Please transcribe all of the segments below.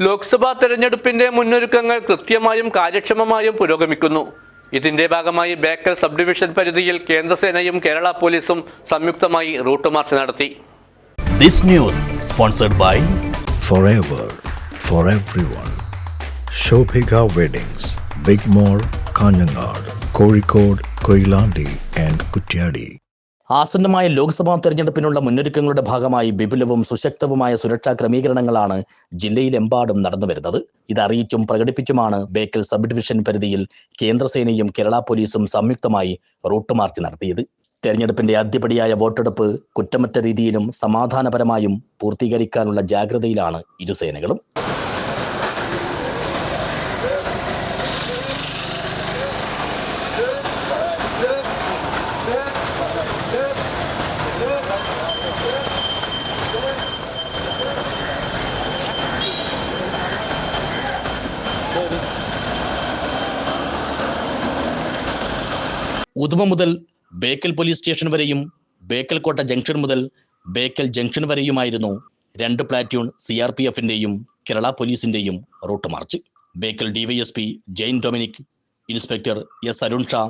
ലോക്സഭാ തെരഞ്ഞെടുപ്പിന്റെ മുന്നൊരുക്കങ്ങൾ കൃത്യമായും കാര്യക്ഷമമായും പുരോഗമിക്കുന്നു ഇതിന്റെ ഭാഗമായി ബേക്കൽ സബ് ഡിവിഷൻ പരിധിയിൽ കേന്ദ്രസേനയും കേരള പോലീസും സംയുക്തമായി റൂട്ട് മാർച്ച് നടത്തി This news sponsored by forever for everyone. Shobhika Weddings, Big mall Kanhangad Kozhikode Koilandi and Kutyadi. ആസന്നമായ ലോക്സഭാ തെരഞ്ഞെടുപ്പിനുള്ള മുന്നൊരുക്കങ്ങളുടെ ഭാഗമായി വിപുലവും സുശക്തവുമായ സുരക്ഷാ ക്രമീകരണങ്ങളാണ് ജില്ലയിലെമ്പാടും നടന്നുവരുന്നത്. ഇതറിയിച്ചും പ്രകടിപ്പിച്ചുമാണ് ബേക്കൽ സബ് ഡിവിഷൻ പരിധിയിൽ കേന്ദ്രസേനയും കേരള പോലീസും സംയുക്തമായി റൂട്ട് മാർച്ച് നടത്തിയത്. തെരഞ്ഞെടുപ്പിന്റെ ആദ്യപടിയായ വോട്ടെടുപ്പ് കുറ്റമറ്റ രീതിയിലും സമാധാനപരമായും പൂർത്തീകരിക്കാനുള്ള ജാഗ്രതയിലാണ് ഇരുസേനകളും ഉദുമ മുതൽ ബേക്കൽ പോലീസ് സ്റ്റേഷൻ വരെയും ബേക്കൽ കോട്ട ജംഗ്ഷൻ മുതൽ ബേക്കൽ ജംഗ്ഷൻ വരെയുമായിരുന്നു രണ്ട് പ്ലാറ്റൂൺ സി ആർ പി എഫിന്റെയും കേരള പോലീസിന്റെയും route march. Bekal DYSP Jain Dominic inspector S Arun Sha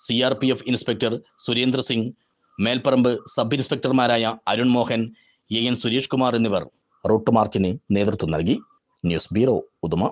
C R P F inspector Surendra Singh Melparamba sub ഇൻസ്പെക്ടർമാരായ Arun Mohan A N Suresh Kumar എന്നിവർ റൂട്ട് മാർച്ചിന് നേതൃത്വം നൽകി. News bureau Uduma.